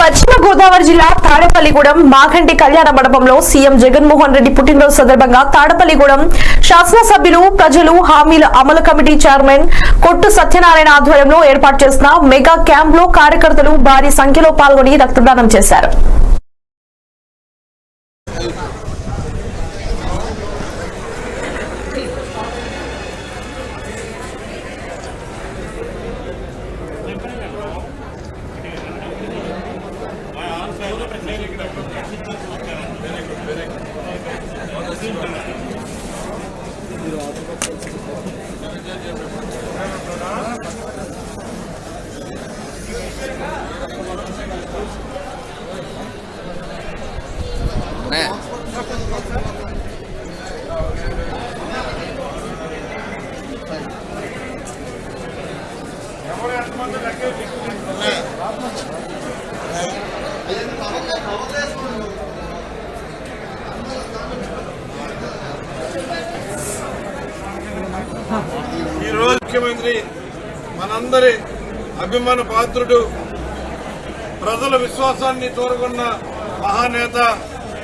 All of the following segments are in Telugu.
పశ్చిమ గోదావరి జిల్లా తాడపల్లిగూడెం మాగంటి కళ్యాణ మండపంలో సీఎం జగన్మోహన్ రెడ్డి పుట్టినరోజు సందర్భంగా తాడపల్లిగూడెం శాసనసభ్యులు ప్రజలు హామీల అమలు కమిటీ చైర్మన్ కొట్టు సత్యనారాయణ ఆధ్వర్యంలో ఏర్పాటు చేసిన మెగా క్యాంప్లో కార్యకర్తలు భారీ సంఖ్యలో పాల్గొని రక్తదానం చేశారు. ఈరోజు ముఖ్యమంత్రి మనందరి అభిమాన పాత్రుడు ప్రజల విశ్వాసాన్ని తోరుకున్న మహానేత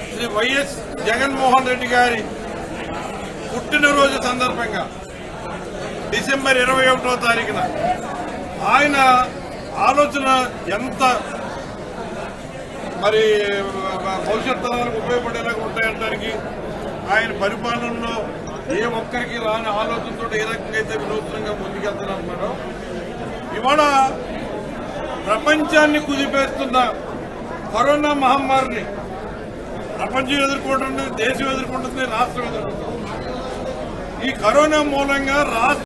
శ్రీ వైఎస్ జగన్మోహన్ రెడ్డి గారి పుట్టినరోజు సందర్భంగా డిసెంబర్ ఇరవై ఒకటో తారీఖున ఆయన ఆలోచన ఎంత మరి భవిష్యత్ తరాలకు ఉపయోగపడేలాగా ఉంటాయంటానికి ఆయన పరిపాలనలో ఏ ఒక్కరికి రాని ఆలోచనతో ఏ రకంగా అయితే వినూత్నంగా ముందుకెళ్తున్నారు మేడం ఇవాళ ప్రపంచాన్ని కుదిపేస్తున్న కరోనా మహమ్మారిని ప్రపంచం ఎదుర్కొంటుంది దేశం ఎదుర్కొంటుంది రాష్ట్రం ఎదుర్కొంటుంది. ఈ కరోనా మూలంగా రాష్ట్ర